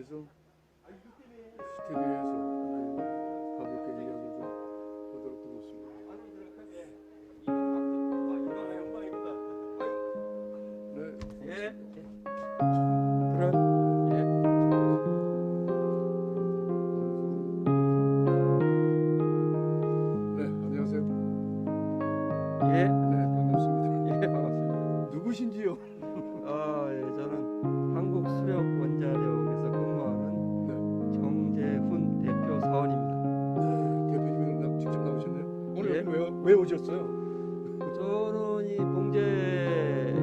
preso. 하셨어요? 저는 이 봉제를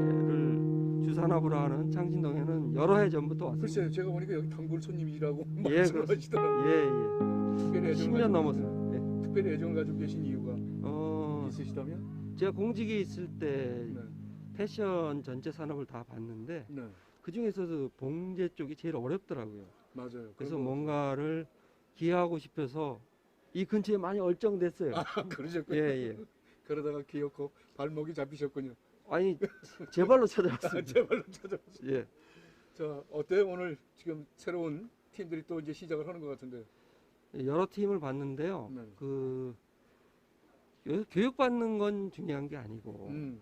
주산업으로 하는 창신동에는 여러 해 전부터 왔습니다. 글쎄요, 제가 보니까 여기 단골 손님이라고 예, 말씀하시더라고요. 예, 예. 특별히 애정을 10년 가지고- 넘었어요. 예. 특별히 애정을 가지고 계신 이유가 어, 있으시다면? 제가 공직에 있을 때 네. 패션 전체 산업을 다 봤는데 네. 그 중에서도 봉제 쪽이 제일 어렵더라고요. 맞아요. 그래서 뭔가를 기여하고 싶어서 이 근처에 많이 얼쩡됐어요. 아, 그러셨군요. 예, 예. 그러다가 기어코 발목이 잡히셨군요. 아니 제 발로 아, 찾아왔습니다. 제 발로 찾아보세요. 예. 자, 어때요? 오늘 지금 새로운 팀들이 또 이제 시작을 하는 것 같은데. 여러 팀을 봤는데요. 네. 그 교- 교육받는 건 중요한 게 아니고 음,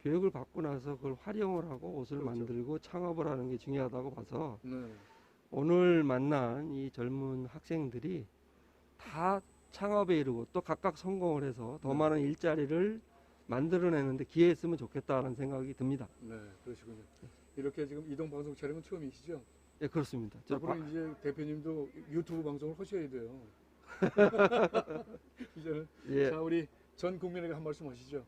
교육을 받고 나서 그걸 활용을 하고 옷을 그렇죠. 만들고 창업을 하는 게 중요하다고 봐서 네. 오늘 만난 이 젊은 학생들이 다 창업에 이르고 또 각각 성공을 해서 더 네. 많은 일자리를 만들어내는데 기회했으면 좋겠다는 생각이 듭니다. 네, 그러시군요. 이렇게 지금 이동 방송 촬영은 처음이시죠? 예, 그렇습니다. 저 앞으로 바- 이제 대표님도 유튜브 방송을 하셔야 돼요. 이제는 예, 자 우리 전 국민에게 한 말씀 하시죠.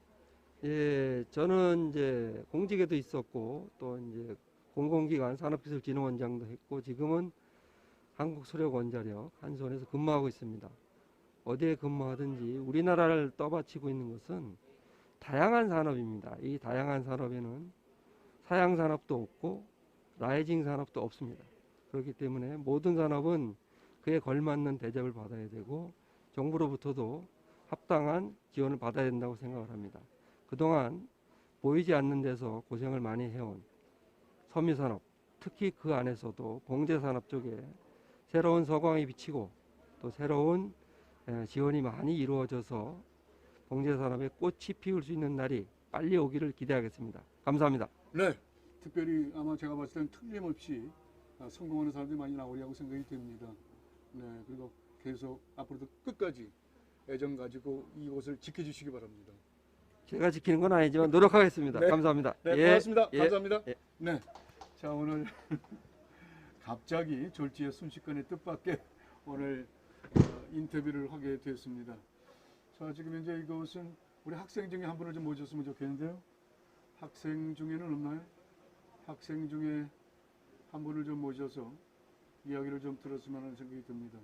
예, 저는 이제 공직에도 있었고 또 이제 공공기관 산업기술진흥원장도 했고 지금은 한국소력원자력 한수원에서 근무하고 있습니다. 어디에 근무하든지 우리나라를 떠받치고 있는 것은 다양한 산업입니다. 이 다양한 산업에는 사양 산업도 없고 라이징 산업도 없습니다. 그렇기 때문에 모든 산업은 그에 걸맞는 대접을 받아야 되고 정부로부터도 합당한 지원을 받아야 된다고 생각을 합니다. 그동안 보이지 않는 데서 고생을 많이 해온 섬유산업, 특히 그 안에서도 봉제산업 쪽에 새로운 서광이 비치고 또 새로운 에, 지원이 많이 이루어져서 봉제산업의 꽃이 피울 수 있는 날이 빨리 오기를 기대하겠습니다. 감사합니다. 네. 특별히 아마 제가 봤을 때는 틀림없이 아, 성공하는 사람들이 많이 나오리라고 생각이 됩니다. 네. 그리고 계속 앞으로도 끝까지 애정 가지고 이곳을 지켜주시기 바랍니다. 제가 지키는 건 아니지만 노력하겠습니다. 네. 감사합니다. 네, 예, 고맙습니다. 예. 감사합니다. 예. 네. 자, 오늘 갑자기 졸지의 순식간에 뜻밖의 오늘 어, 인터뷰를 하게 되었습니다. 자, 지금 현재 이곳은 우리 학생 중에 한 분을 좀 모셨으면 좋겠는데요. 학생 중에는 없나요? 학생 중에 한 분을 좀 모셔서 이야기를 좀 들었으면 하는 생각이 듭니다.